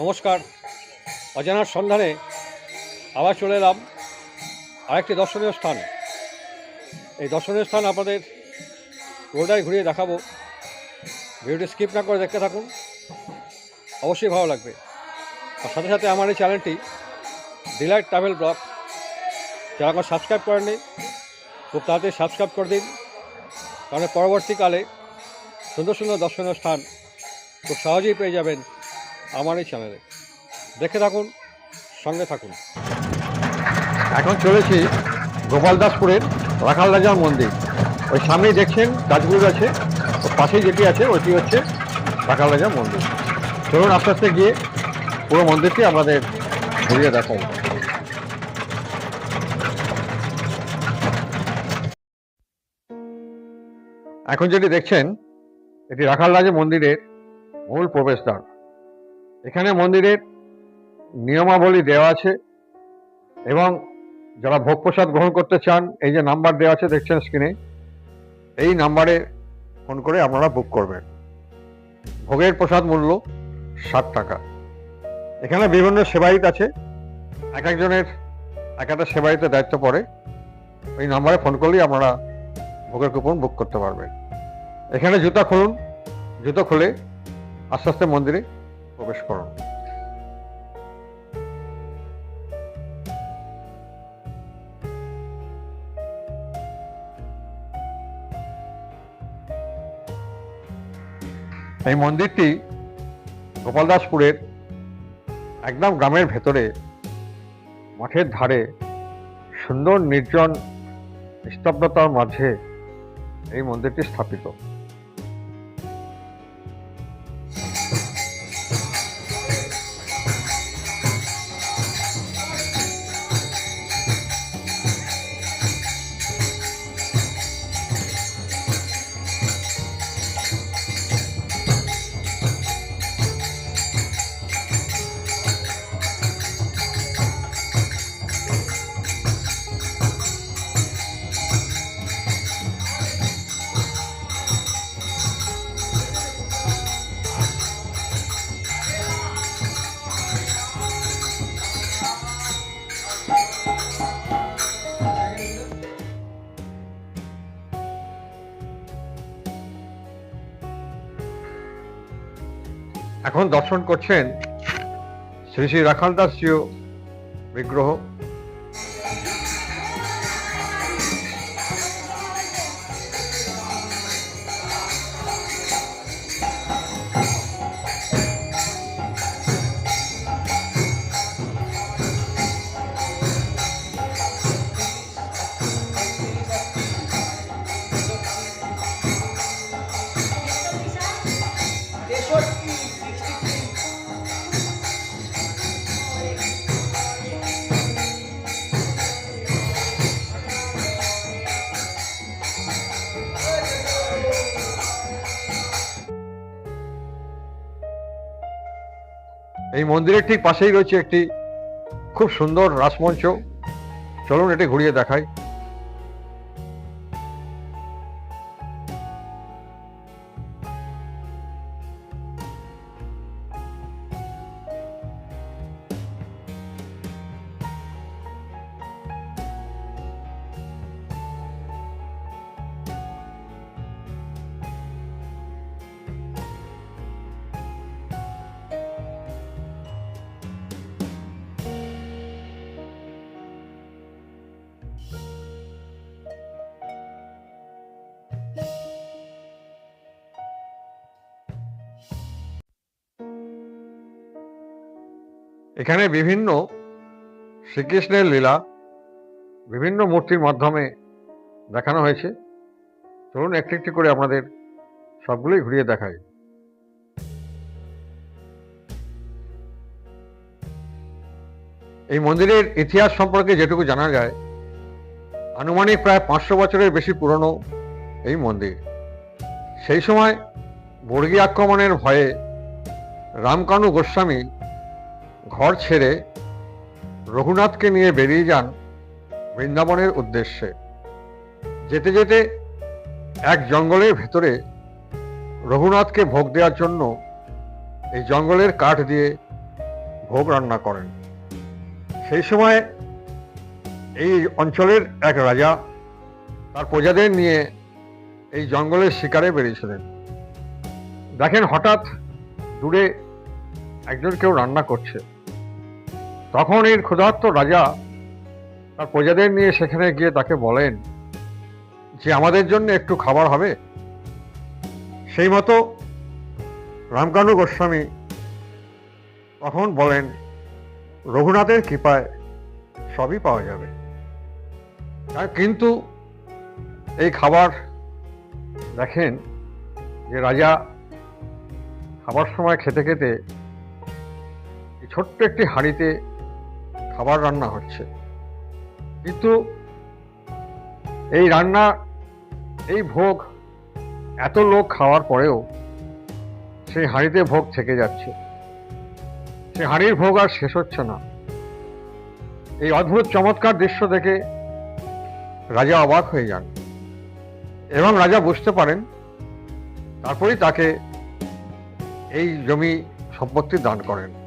নমস্কার। অজানার সন্ধানে আবার চলে এলাম আরেকটি দর্শনীয় স্থান। এই দর্শনীয় স্থান আপনাদের পুরোটাই ঘুরিয়ে দেখাবো। ভিডিওটি স্কিপ না করে দেখতে থাকুন। অবশ্যই ভালো লাগবে। আর সাথে সাথে আমার এই চ্যানেলটি ডিলাইট ট্রাভেল ব্লগ। যারা এখন সাবস্ক্রাইব করেননি, খুব তাড়াতাড়ি সাবস্ক্রাইব করে দিন। কারণ পরবর্তীকালে সুন্দর সুন্দর দর্শনীয় স্থান খুব সহজেই পেয়ে যাবেন আমার এই চ্যানেলে। দেখে থাকুন, সঙ্গে থাকুন। এখন চলেছি গোপালদাসপুরের রাখাল রাজার মন্দির। ওই সামনেই দেখছেন গাছগুলো আছে ওর পাশেই যেটি আছে ওইটি হচ্ছে রাখাল রাজার মন্দির। চলুন আস্তে আস্তে গিয়ে পুরো মন্দিরটি আমাদের ঘুরিয়ে দেখাই। এখন যেটি দেখছেন, এটি রাখাল রাজা মন্দিরের মূল প্রবেশদ্বার। এখানে মন্দিরের নিয়মাবলী দেওয়া আছে এবং যারা ভোগ প্রসাদ গ্রহণ করতে চান, এই যে নাম্বার দেওয়া আছে দেখছেন স্ক্রিনে এই নাম্বারে ফোন করে আপনারা বুক করবেন। ভোগের প্রসাদ মূল্য ষাট টাকা। এখানে বিভিন্ন সেবায়িত আছে। এক একজনের, এক একটা সেবায়িতে দায়িত্ব পড়ে। ওই নাম্বারে ফোন করলেই আপনারা ভোগের কুপন বুক করতে পারবেন। এখানে জুতা খুলুন। জুতো খুলে আস্তে আস্তে মন্দিরে প্রবেশ করুন এই মন্দিরটি গোপালদাসপুরের একদম গ্রামের ভেতরে, মাঠের ধারে, সুন্দর নির্জন নিস্তব্ধতার মাঝে এই মন্দিরটি স্থাপিত। এখন দর্শন করছেন শ্রী শ্রী রাখাল দাস বিগ্রহ। এই মন্দিরের ঠিক পাশেই রয়েছে একটি খুব সুন্দর রাসমঞ্চ। চলুন এটি ঘুরিয়ে দেখাই। এখানে বিভিন্ন শ্রীকৃষ্ণের লীলা বিভিন্ন মূর্তির মাধ্যমে দেখানো হয়েছে। চলুন একটি একটি করে আপনাদের সবগুলোই ঘুরিয়ে দেখাই। এই মন্দিরের ইতিহাস সম্পর্কে যেটুকু জানা যায়, আনুমানিক প্রায় পাঁচশো বছরের বেশি পুরনো এই মন্দির। সেই সময় বর্গী আক্রমণের ভয়ে রামকানু গোস্বামী ঘর ছেড়ে রঘুনাথকে নিয়ে বেরিয়ে যান বৃন্দাবনের উদ্দেশ্যে। যেতে যেতে এক জঙ্গলের ভেতরে রঘুনাথকে ভোগ দেওয়ার জন্য এই জঙ্গলের কাঠ দিয়ে ভোগ রান্না করেন। সেই সময় এই অঞ্চলের এক রাজা তার প্রজাদের নিয়ে এই জঙ্গলের শিকারে বেরিয়েছিলেন। দেখেন হঠাৎ দূরে একজন কেউ রান্না করছে। তখন এর ক্ষুধার্ত রাজা তার প্রজাদের নিয়ে সেখানে গিয়ে তাকে বলেন যে, আমাদের জন্য একটু খাবার হবে? সেই মতো রামকানু গোস্বামী তখন বলেন, রঘুনাথের কৃপায় সবই পাওয়া যাবে। কিন্তু এই খাবার দেখেন যে রাজা খাবার সময় খেতে খেতে ছোট্ট একটি হাঁড়িতে খাবার রান্না হচ্ছে। কিন্তু এই রান্না, এই ভোগ এত লোক খাওয়ার পরেও সেই হাঁড়িতে ভোগ থেকে যাচ্ছে। সেই হাঁড়ির ভোগ আর শেষ হচ্ছে না। এই অদ্ভুত চমৎকার দৃশ্য দেখে রাজা অবাক হয়ে যান এবং রাজা বুঝতে পারেন, তারপরেই তাকে এই জমি সম্পত্তি দান করেন।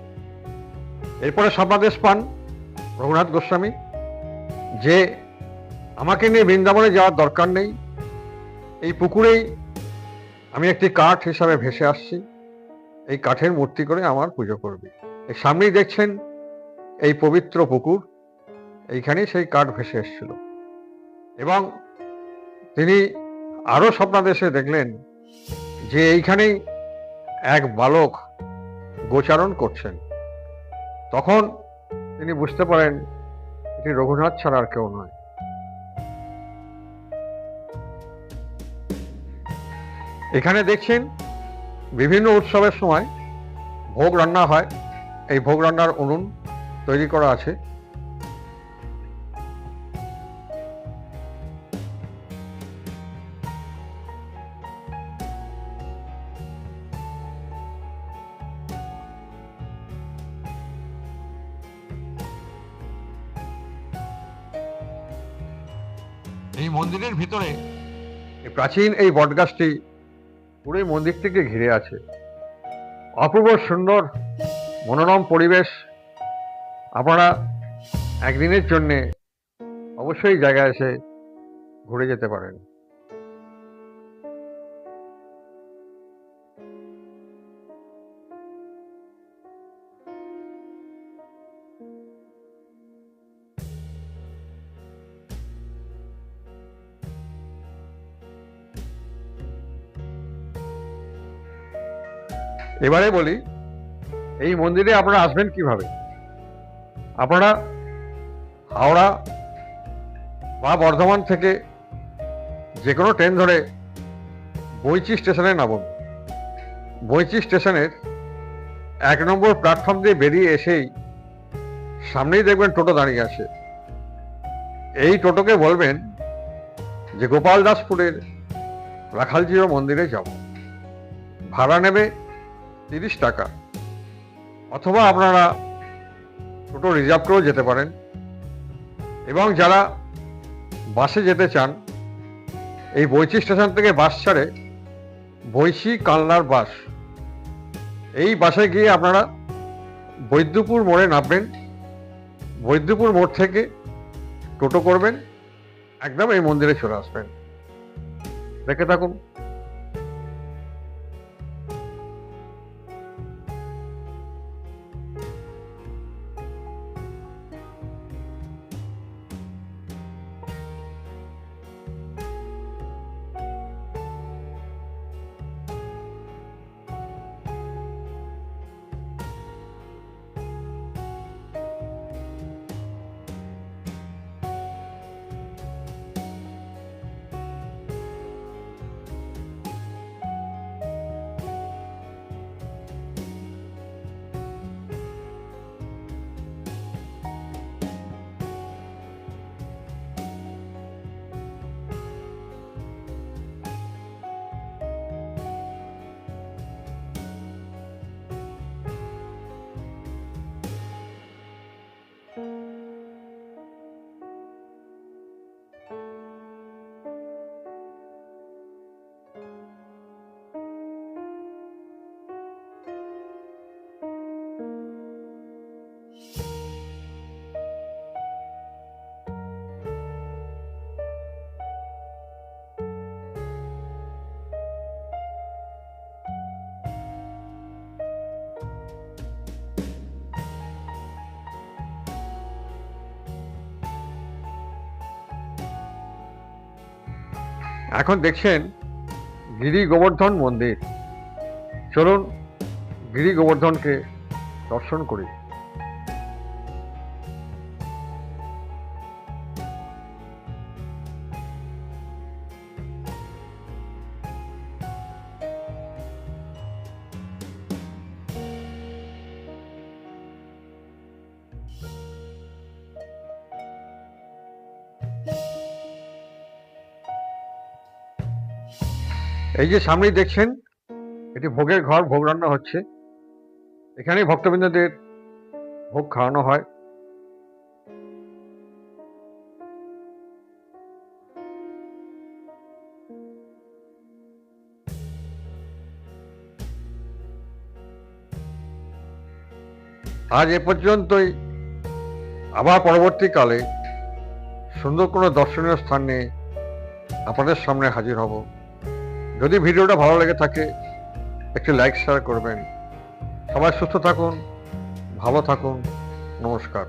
এরপরে সমাদেশ পান রঘুনাথ গোস্বামী। যে আমাকে নিয়ে বৃন্দাবনে যাওয়ার দরকার নেই। এই পুকুরেই আমি একটি কাঠ হিসাবে ভেসে আসছি। এই কাঠের মূর্তি করে আমার পুজো করবে। এই সামনেই দেখছেন এই পবিত্র পুকুর। এইখানেই সেই কাঠ ভেসে এসেছিল। এবং তিনি আরও স্বপ্নাদেশে দেখলেন যে এইখানেই এক বালক গোচারণ করছেন। তখন তিনি বুঝতে পারেন এটি রঘুনাথ ছাড়া আর কেউ নয়। এখানে দেখছেন বিভিন্ন উৎসবের সময় ভোগ রান্না হয়। এই ভোগ রান্নার উনুন তৈরি করা আছে। এই মন্দিরের ভিতরে প্রাচীন এই বটগাছটি পুরো মন্দিরটিকে ঘিরে আছে। অপূর্ব সুন্দর, মনোরম পরিবেশ। আপনারা একদিনের জন্যে অবশ্যই জায়গায় এসে ঘুরে যেতে পারেন। এবারে বলি, এই মন্দিরে আপনারা আসবেন কীভাবে? আপনারা হাওড়া বা বর্ধমান থেকে যে কোনো ট্রেন ধরে বইচি স্টেশনে নামুন। বইচি স্টেশনের এক নম্বর প্ল্যাটফর্ম দিয়ে বেরিয়ে এসেই সামনেই দেখবেন টোটো দাঁড়িয়ে আছে। এই টোটোকে বলবেন যে গোপাল দাসপুরের রাখালজিও মন্দিরে যাব ভাড়া নেবে তিরিশ টাকা। অথবা আপনারা টোটো রিজার্ভ করেও যেতে পারেন। এবং যারা বাসে যেতে চান, এই বৈচি স্টেশন থেকে বাস ছাড়ে বৈশি কালনার বাস। এই বাসে গিয়ে আপনারা বৈদ্যপুর মোড়ে নামবেন। বৈদ্যপুর মোড় থেকে টোটো করবেন। একদম এই মন্দিরে চলে আসবেন। দেখে থাকুন। এখন দেখছেন গিরি গোবর্ধন মন্দির। চলুন গিরি গোবর্ধনকে দর্শন করি। এই যে সামনেই দেখছেন, এটি ভোগের ঘর, ভোগ রান্না হচ্ছে। এখানেই ভক্তবৃন্দদের ভোগ খাওয়ানো হয়। আজ এ পর্যন্তই। আবার পরবর্তীকালে সুন্দর কোনো দর্শনীয় স্থান আপনাদের সামনে হাজির হব। যদি ভিডিওটা ভালো লেগে থাকে, একটি লাইক শেয়ার করবেন। সবাই সুস্থ থাকুন, ভালো থাকুন, নমস্কার।